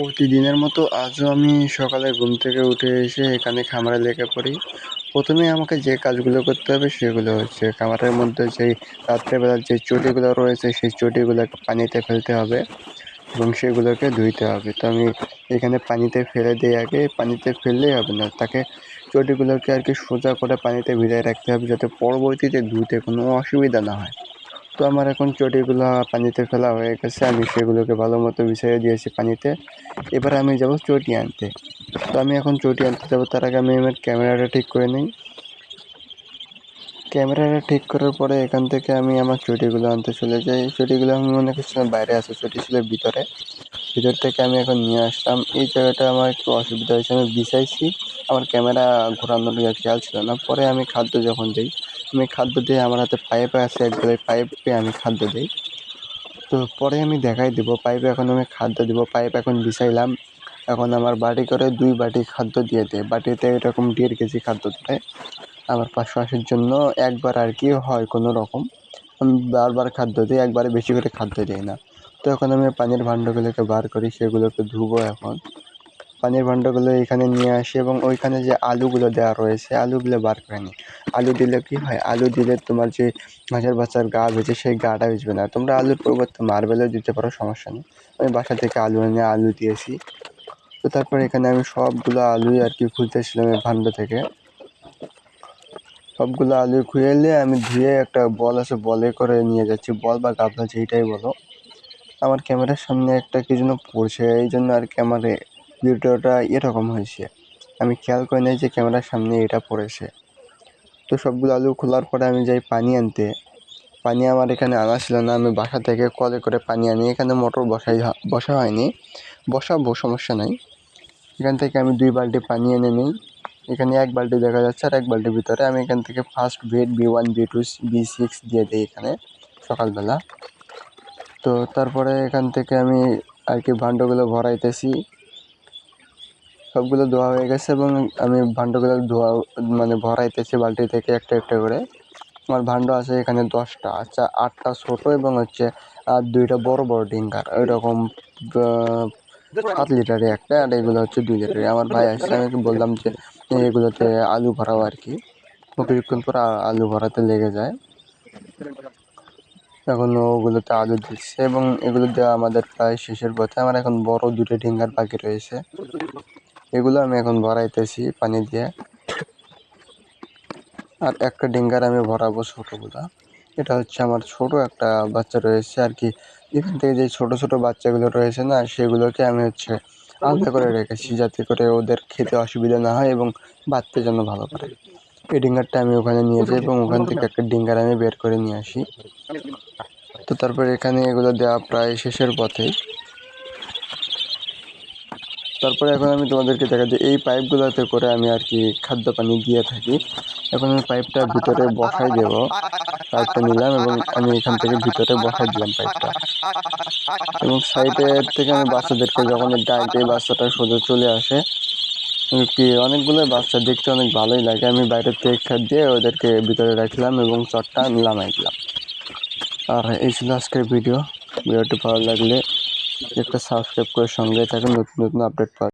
প্রতিদিনের মতো আজও আমি সকালে ঘুম থেকে উঠে এসে এখানে খামারে লেগে পড়ি। প্রথমে আমাকে যে কাজগুলো করতে হবে সেগুলো হচ্ছে খামারের মধ্যে যেই রাত্রেবেলার যে চটিগুলো রয়েছে সেই চটিগুলো পানিতে ফেলতে হবে এবং সেগুলোকে ধুইতে হবে। তো আমি এখানে পানিতে ফেলে দিই আগে পানিতে ফেললেই হবে না। তাকে চটিগুলোকে আর কি সোজা করে পানিতে ভিজায় রাখতে হবে যাতে পরবর্তীতে ধুতে কোনো অসুবিধা না হয়। তো আমার এখন চটিগুলো পানিতে ফেলা হয়ে গেছে। আমি সেগুলোকে ভালো মতো বিছিয়ে দিয়েছি পানিতে। এবার আমি যাব চটি আনতে। তো আমি এখন চটি আনতে যাব, তার আগে আমি আমার ক্যামেরাটা ঠিক করে নিই। ক্যামেরাটা ঠিক করার পরে এখান থেকে আমি আমার চটিগুলো আনতে চলে যাই। চটিগুলো আমি মনে করছিলাম বাইরে আছে, চটি ছিল ভিতরে। ভিতর থেকে আমি এখন নিয়ে আসলাম। এই জায়গাটা আমার একটু অসুবিধা হয়েছে, আমি বিছাইছি। আমার ক্যামেরা ঘোরানোর খেয়াল ছিল না। পরে আমি খাদ্য যখন দিই আমি খাদ্য দিয়ে আমার হাতে পাইপ আছে, একবারে পাইপে আমি খাদ্য দিই। তো পরে আমি দেখাই দিব পাইপে এখন আমি খাদ্য দিব পাইপ এখন বিছাইলাম। এখন আমার বাটি করে দুই বাটি খাদ্য দিয়ে দেয়। বাটিতে এরকম দেড় কেজি খাদ্য দেয়। আমার পাঁচশো আশির জন্য একবার আর কি হয় কোনো রকম। আমি বারবার খাদ্য দিই, একবারে বেশি করে খাদ্য দিই না। তো এখন আমি পানির ভাণ্ডগুলোকে বার করি, সেগুলোকে ধুবো এখন। পানির ভাণ্ডগুলো এখানে নিয়ে আসি এবং ওইখানে যে আলুগুলো দেওয়া রয়েছে, আলুগুলো বার করে নিই। আলু দিলে কি হয়? আলু দিলে তোমার যে মাছের বাচ্চার গা ভেজে সেই গাটা ভেজবে না। তোমরা আলুর পরিবর্তে মার্বেলও দিতে পারো, সমস্যা নেই। আমি বাসা থেকে আলু এনে আলু দিয়েছি। তো তারপর এখানে আমি সবগুলো আলুই আর কি খুঁজতেছিলাম এই ভাণ্ড থেকে। সবগুলো আলু খুঁজে আমি ধুয়ে একটা বল আছে, বলে করে নিয়ে যাচ্ছি। বল বা গাবলা যেইটাই বলো। আমার ক্যামেরার সামনে একটা কি যেন পড়ছে, এই জন্য আর কি আমার ভিডিওটা এরকম হয়েছে। আমি খেয়াল করি নাই যে ক্যামেরার সামনে এটা পড়েছে। তো সবগুলো আলু খোলার পরে আমি যাই পানি আনতে। পানি আমার এখানে আনা ছিল না, আমি বাসা থেকে কলে করে পানি আনি। এখানে মোটর বসাই বসা হয়নি। বসাবো, সমস্যা নাই। এখান থেকে আমি দুই বালতি পানি এনে নিই। এখানে এক বালতি দেখা যাচ্ছে আর এক বালতির ভিতরে আমি এখান থেকে first bed B one B two B six দিয়ে দিই এখানে সকালবেলা। তো তারপরে এখান থেকে আমি আর কি ভাণ্ডগুলো ভরাইতেছি। সবগুলো ধোয়া হয়ে গেছে এবং আমি ভাণ্ডগুলো ধোয়া মানে ভরাইতেছি বালতি থেকে একটা একটা করে। আমার ভাণ্ড আছে এখানে দশটা আচ্ছা আটটা ছোটো এবং হচ্ছে আর দুইটা বড় বড় ডিঙ্কার ওইরকম সাত লিটারে একটা আর এগুলো হচ্ছে দুই লিটারে। আমার ভাই আসছে, আমি বললাম যে, এগুলোতে আলু ভরাও আর কি। কিছুক্ষণ পর আলু ভরাতে লেগে যায়। এখন ওগুলোতে আলু দিচ্ছে এবং এগুলো দেওয়া আমাদের প্রায় শেষের পথে। আমার এখন বড় দুটো ডিঙ্গার বাকি রয়েছে। এগুলো আমি এখন ভরাইতেছি পানি দিয়ে। আর একটা ডিঙ্গার আমি ভরাবো ছোটোগুলা। এটা হচ্ছে আমার ছোট একটা বাচ্চা রয়েছে আর কি। এখান থেকে যে ছোট ছোট বাচ্চাগুলো রয়েছে না, সেগুলোকে আমি হচ্ছে আলাদা করে রেখেছি যাতে করে ওদের খেতে অসুবিধা না হয় এবং বাঁচতে যেন ভালো করে। এই ডিঙ্গারটা আমি ওখানে নিয়ে যাই এবং ওখান থেকে একটা ডিঙ্গার আমি বের করে নিয়ে আসি। তো তারপর এখানে এগুলো দেওয়া প্রায় শেষের পথে। তারপরে এখন আমি তোমাদেরকে দেখা এই পাইপগুলোতে করে আমি আর কি খাদ্য পানি দিয়ে থাকি। এখন আমি পাইপটা ভিতরে বসাই দেব, পাইপটা নিলাম এবং আমি এখান থেকে ভিতরে বসাই দিলাম পাইপটা। এবং সাইডের থেকে আমি বাচ্চাদেরকে যখন ডাইকে বাচ্চাটা সোজা চলে আসে কি অনেকগুলো বাচ্চা দেখতে অনেক ভালোই লাগে। আমি বাইরের থেকে খেত দিয়ে ওদেরকে ভিতরে রাখলাম এবং চটটা নামাই দিলাম আর এই ছিল আজকের ভিডিও। ভিডিওটি ভালো লাগলে একটা সাবস্ক্রাইব করে সঙ্গে থাকুন নতুন নতুন আপডেট পাওয়ার